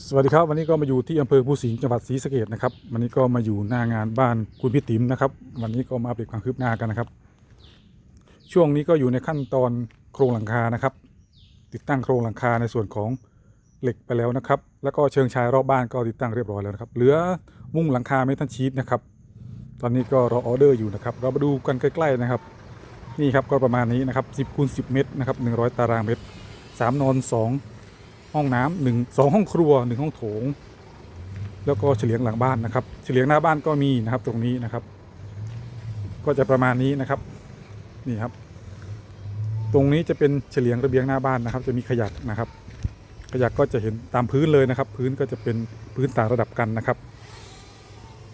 สวัสดีครับวันนี้ก็มาอยู่ที่อำเภอภูสิงห์จังหวัดศรีสะเกษนะครับวันนี้ก็มาอยู่หน้างานบ้านคุณพี่ติ๋มนะครับ วันนี้ก็มาอัปเดตความคืบหน้ากันนะครับ ช่วงนี้ก็อยู่ในขั้นตอนโครงหลังคานะครับ ติดตั้งโครงหลังคาในส่วนของเหล็กไปแล้วนะครับ แล้วก็เชิงชายรอบบ้านก็ติดตั้งเรียบร้อยแล้วนะครับ เหลือมุ้งหลังคาเมทัลชีตนะครับ ตอนนี้ก็รอออเดอร์อยู่นะครับ เรามาดูกันใกล้ ๆนะครับ นี่ครับก็ประมาณนี้นะครับ10คูณ10 เมตรนะครับ100 ตารางเมตร3นอน2 ห้องน้ำหนึ่งสองห้องครัวหนึ่งห้องโถง แล้วก็เฉลียงหลังบ้านนะครับ เฉลียงหน้าบ้านก็มีนะครับตรงนี้นะครับ ก็จะประมาณนี้นะครับนี่ครับ ตรงนี้จะเป็นเฉลียงระเบียงหน้าบ้านนะครับ จะมีขยักนะครับ ขยักก็จะเห็นตามพื้นเลยนะครับ พื้นก็จะเป็นพื้นต่างระดับกันนะครับ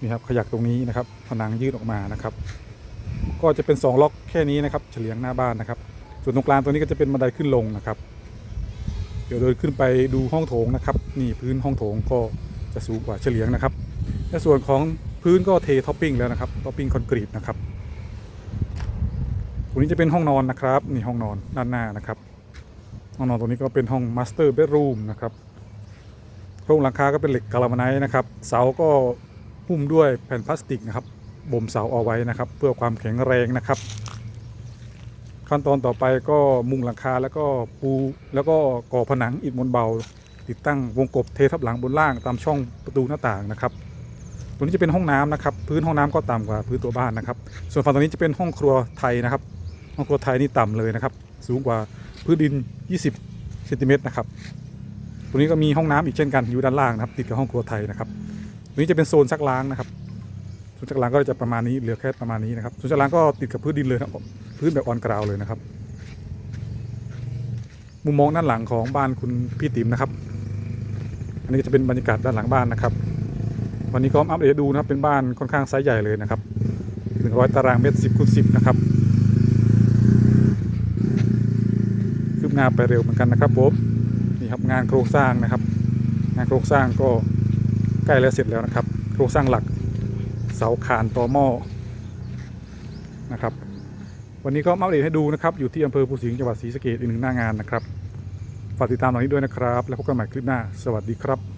นี่ครับขยักตรงนี้นะครับผนังยื่นออกมานะครับ ก็จะเป็นสองล็อกแค่นี้นะครับ เฉลียงหน้าบ้านนะครับ ส่วนตรงกลางตัวนี้ก็จะเป็นบันไดขึ้นลงนะครับ เดี๋ยวเดินขึ้นไปดูห้องโถงนะครับ นี่พื้นห้องโถงก็จะสูงกว่าเฉลียงนะครับในส่วนของพื้นก็เทท็อปปิ้งแล้วนะครับท็อปปิ้งคอนกรีตนะครับตรงนี้จะเป็นห้องนอนนะครับนี่ห้องนอนด้านหน้านะครับ ห้องนอนตรงนี้ก็เป็นห้องมาสเตอร์เบดรูมนะครับโครงหลังคาก็เป็นเหล็กกาลามาไนท์นะครับ เสาก็หุ้มด้วยแผ่นพลาสติกนะครับบ่มเสาเอาไว้นะครับ เพื่อความแข็งแรงนะครับ ขั้นตอนต่อไปก็มุงหลังคาแล้วก็ปูแล้วก็ก่อผนังอิฐมวลเบา ติดตั้งวงกบเททับหลังบนล่างตามช่องประตูหน้าต่างนะครับตัวนี้จะเป็นห้องน้ำนะครับ พื้นห้องน้ำก็ต่ำกว่าพื้นตัวบ้านนะครับ ส่วนฝั่งตรงนี้จะเป็นห้องครัวไทยนะครับ ห้องครัวไทยนี่ต่ำเลยนะครับ สูงกว่าพื้นดิน 20เซนติเมตรนะครับตัวนี้ก็มีห้องน้ำอีกเช่นกันอยู่ด้านล่างนะครับ ติดกับห้องครัวไทยนะครับตัวนี้จะเป็นโซนซักล้างนะครับโซนซักล้างก็จะประมาณนี้เหลือแค่ประมาณนี้นะครับโซนซักล้างก็ติดกับพื้นดินเลยนะครับ พื้นแบบออนกราวเลยนะครับ มุมมองด้านหลังของบ้านคุณพี่ติ๋มนะครับ อันนี้ก็จะเป็นบรรยากาศด้านหลังบ้านนะครับ วันนี้ก็อัปเดตดูนะครับเป็นบ้านค่อนข้างไซส์ใหญ่เลยนะครับ100ตารางเมตร10คูณ10นะครับคืบหน้าไปเร็วเหมือนกันนะครับผมนี่ครับงานโครงสร้างนะครับ งานโครงสร้างก็ใกล้แล้วเสร็จแล้วนะครับ โครงสร้างหลักเสาคานต่อหม้อนะครับ วันนี้ก็มาอัปเดตให้ดูนะครับ อยู่ที่อำเภอภูสิงห์จังหวัดศรีสะเกษอีกหนึ่งหน้างานนะครับ ฝากติดตามตรงนี้ด้วยนะครับ แล้วพบกันใหม่คลิปหน้า สวัสดีครับ